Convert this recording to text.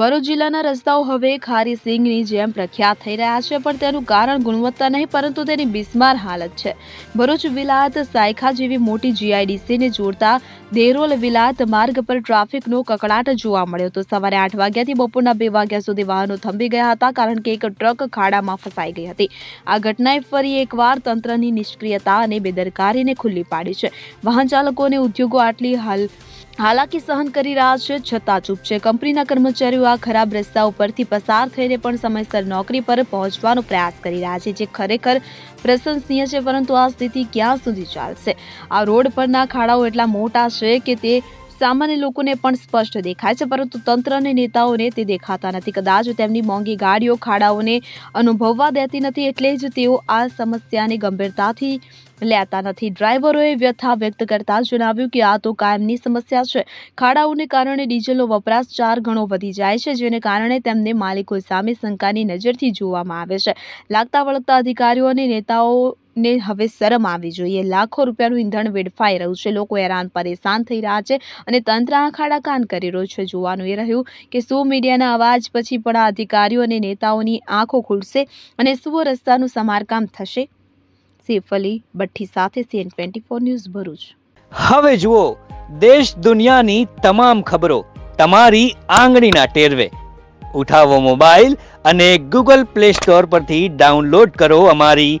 ભરૂચ જિલ્લાના રસ્તાઓ હવે ખારી સિંગની જેમ પ્રખ્યાત થઈ રહ્યા છે, પણ તેનું કારણ ગુણવત્તા નહીં, પરંતુ તેની બિસ્માર હાલત છે. ભરૂચ વિલાત સાયખા જેવી મોટી જીઆઈડીસીને જોડતા દેરોલ વિલાત માર્ગ પર ટ્રાફિકનો કકળાટ જોવા મળ્યો હતો. સવારે આઠ વાગ્યાથી બપોરના બે વાગ્યા સુધી વાહનો થંભી ગયા હતા, કારણ કે એક ટ્રક ખાડામાં ફસાઈ ગઈ હતી. આ ઘટનાએ ફરી એકવાર તંત્રની નિષ્ક્રિયતા અને બેદરકારીને ખુલ્લી પાડી છે. વાહન ચાલકો અને ઉદ્યોગો આટલી હાલ હાલાકી સહન કરી રહ્યા છે, છતાં ચૂપ છે. કંપનીના કર્મચારીઓ આ ખરાબ રસ્તા ઉપરથી પસાર થઈને પણ સમયસર નોકરી પર પહોંચવાનો પ્રયાસ કરી રહ્યા છે, જે ખરેખર પ્રશંસનીય છે, પરંતુ આ સ્થિતિ ક્યાં સુધી ચાલશે? આ રોડ પરના ખાડાઓ એટલા મોટા છે કે તે સામાન્ય લોકોને પણ સ્પષ્ટ દેખાય છે, પરંતુ તંત્ર અને નેતાઓને તે દેખાતા નથી. કદાચ તેમની મોંઘી ગાડીઓ ખાડાઓને અનુભવવા દેતી નથી, એટલે જ તેઓ આ સમસ્યાને ગંભીરતાથી લેતા નથી. ડ્રાઈવરોએ વ્યથા વ્યક્ત કરતા જણાવ્યું કે આ તો કાયમની સમસ્યા છે. ખાડાઓને કારણે ડીઝલનો વપરાશ ચાર ગણો વધી જાય છે, જેને કારણે તેમને માલિકો સામે શંકાની નજરથી જોવામાં આવે છે. લાગતા વળગતા અધિકારીઓ અને નેતાઓને હવે શરમ આવવી જોઈએ. લાખો રૂપિયાનું ઈંધણ વેડફાઈ રહ્યું છે. લોકો હેરાન, પરેશાન થઈ રહ્યા છે અને તંત્ર આખાડા કાન કરી રહ્યું છે. જોવાનું એ રહ્યું કે શું મીડિયાના અવાજ પછી પણ આ અધિકારીઓ અને નેતાઓની આંખો ખુલશે અને શું રસ્તાનું સમારકામ થશે? સેફ અલી ભઠ્ઠી સાથે CN twenty four news Bharuch. હવે જુઓ, દેશ દુનિયાની તમામ ખબરો તમારી આંગળીના ટેરવે. ઉઠાવો મોબાઈલ અને ગૂગલ પ્લે સ્ટોર પરથી ડાઉનલોડ કરો અમારી